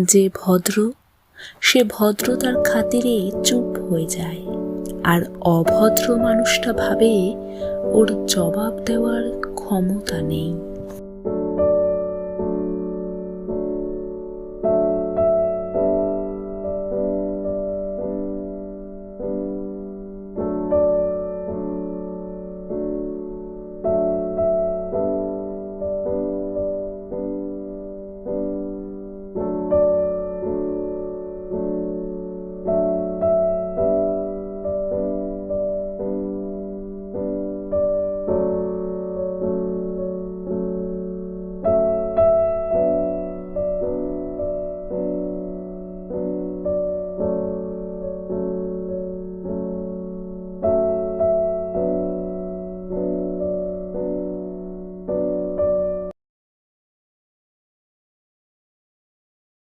যে ভদ্র, সে ভদ্রতার খাতিরে চুপ হয়ে যায়। আর অভদ্র মানুষটা ভাবে ওর জবাব দেওয়ার ক্ষমতা নেই।